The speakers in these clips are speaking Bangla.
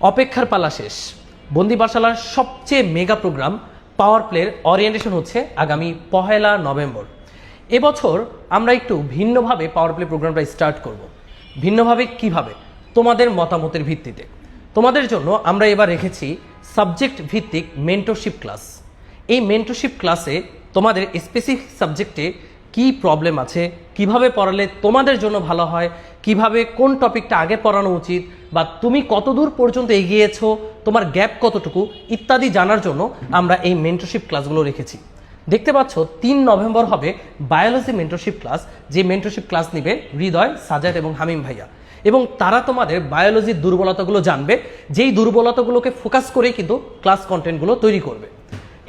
অপেক্ষার পালা শেষ। বন্দি পাঠশালার সবচেয়ে মেগা প্রোগ্রাম, পাওয়ার প্লের অরিয়েন্টেশন হচ্ছে আগামী পহেলা নভেম্বর। এবছর আমরা একটু ভিন্নভাবে পাওয়ার প্লে প্রোগ্রামটা স্টার্ট করব। ভিন্নভাবে কীভাবে? তোমাদের মতামতের ভিত্তিতে। তোমাদের জন্য আমরা এবার রেখেছি সাবজেক্ট ভিত্তিক মেন্টরশিপ ক্লাস এই মেন্টরশিপ ক্লাসে তোমাদের স্পেসিফিক সাবজেক্টে কি প্রবলেম আছে, কীভাবে পড়ালে তোমাদের জন্য ভালো হয়, কীভাবে কোন টপিকটা আগে পড়ানো উচিত, বা তুমি কতদূর পর্যন্ত এগিয়েছো, তোমার গ্যাপ কতটুকু, ইত্যাদি জানার জন্য আমরা এই মেন্টরশিপ ক্লাসগুলো রেখেছি। দেখতে পাচ্ছ, তিন নভেম্বর হবে বায়োলজি মেন্টরশিপ ক্লাস যে মেন্টরশিপ ক্লাস নিবে হৃদয়, সাজাদ এবং হামিম ভাইয়া। এবং তারা তোমাদের বায়োলজির দুর্বলতাগুলো জানবে, যেই দুর্বলতাগুলোকে ফোকাস করেই কিন্তু ক্লাস কন্টেন্টগুলো তৈরি করবে।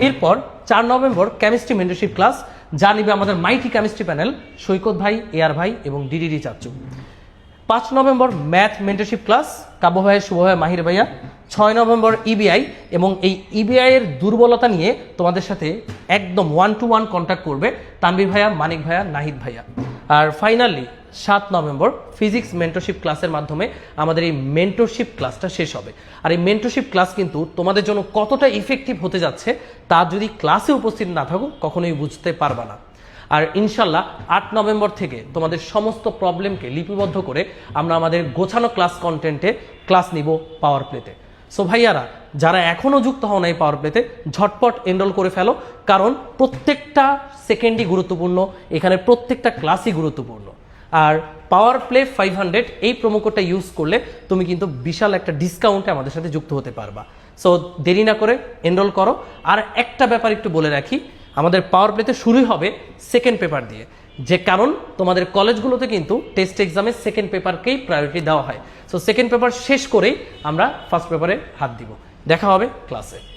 এরপর চার নভেম্বর কেমিস্ট্রি মেন্টরশিপ ক্লাস যা নিবে আমাদের মাইটি কেমিস্ট্রি প্যানেল, সৈকত ভাই এয়ার ভাই এবং ডিডিডি চাচ্চু পাঁচ November math mentorship class Kabya ভাই শুভ ভাই মাহির ভাইয়া। ছয় নভেম্বর ইবিআই এবং এই ইবিআই এর দুর্বলতা নিয়ে তোমাদের সাথে একদম ওয়ান টু ওয়ান কন্ট্যাক্ট করবে তানবির ভাইয়া, মানিক ভাইয়া, নাহিদ ভাইয়া। আর ফাইনালি সাত নভেম্বর ফিজিক্স মেন্টরশিপ ক্লাসের মাধ্যমে আমাদের এই মেন্টরশিপ ক্লাসটা শেষ হবে। আর এই মেন্টরশিপ ক্লাস কিন্তু তোমাদের জন্য কতটা ইফেক্টিভ হতে যাচ্ছে, তা যদি ক্লাসে উপস্থিত না থাকো, কখনোই বুঝতে পারবা না। আর ইনশাল্লাহ, আট নভেম্বর থেকে তোমাদের সমস্ত প্রবলেমকে লিপিবদ্ধ করে আমরা আমাদের গোছানো ক্লাস কন্টেন্টে ক্লাস নিব পাওয়ার প্লেতে সো ভাইয়ারা, যারা এখনও যুক্ত হও নাই পাওয়ার প্লেতে ঝটপট এনরোল করে ফেলো, কারণ প্রত্যেকটা সেকেন্ডই গুরুত্বপূর্ণ, এখানে প্রত্যেকটা ক্লাসই গুরুত্বপূর্ণ। আর পাওয়ার প্লে ফাইভ হান্ড্রেড এই কোডটা ইউজ করলে তুমি কিন্তু বিশাল একটা ডিসকাউন্টে আমাদের সাথে যুক্ত হতে পারবা। সো দেরি না করে এনরোল করো। আর একটা ব্যাপার একটু বলে রাখি, আমাদের পাওয়ার প্লেতে শুরুই হবে সেকেন্ড পেপার দিয়ে। যে কারণ তোমাদের কলেজগুলোতে কিন্তু টেস্ট এক্সামে সেকেন্ড পেপারকেই প্রায়োরিটি দেওয়া হয়। সো সেকেন্ড পেপার শেষ করেই আমরা ফার্স্ট পেপারে হাত দিব। দেখা হবে ক্লাসে